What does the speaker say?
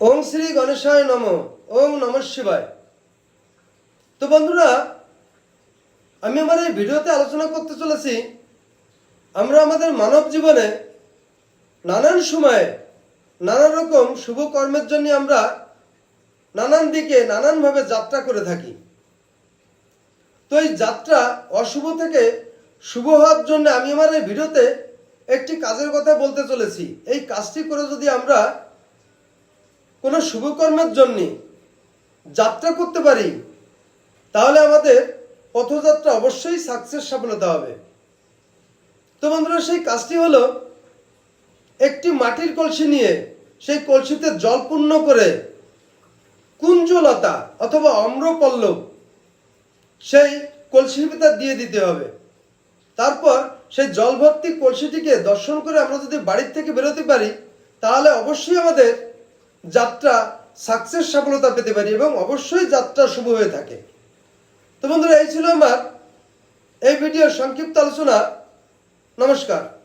ওং শ্রী গণেশায় নম, ওং নম শিবায়। তো বন্ধুরা, আমি আমার এই ভিডিওতে আলোচনা করতে চলেছি, আমরা আমাদের মানব জীবনে নানান সময়ে নানা রকম শুভ কর্মের জন্য আমরা নানান দিকে নানানভাবে যাত্রা করে থাকি। তো এই যাত্রা অশুভ থেকে শুভ হওয়ার জন্য আমি আমার এই ভিডিওতে একটি কাজের কথা বলতে চলেছি। এই কাজটি করে যদি আমরা কোনো শুভকর্মের জন্য যাত্রা করতে পারি, তাহলে আমাদের পথযাত্রা অবশ্যই সাকসেস সফলতা হবে। তো বন্ধুরা, সেই কাজটি হলো একটি মাটির কলসি নিয়ে সেই কলসিতে জল পূর্ণ করে কুঞ্জলতা অথবা অম্রপল্লব সেই কলসির ভিতর দিয়ে দিতে হবে। তারপর সেই জলভর্তি কলসিটিকে দর্শন করে আমরা যদি বাড়ির থেকে বেরোতে পারি, তাহলে অবশ্যই আমাদের যাত্রা সাকসেস সফলতা পেতে পারি এবং অবশ্যই যাত্রা শুভ হয়ে থাকে। তো বন্ধুরা, এই ছিল আমার এই ভিডিওর সংক্ষিপ্ত আলোচনা। নমস্কার।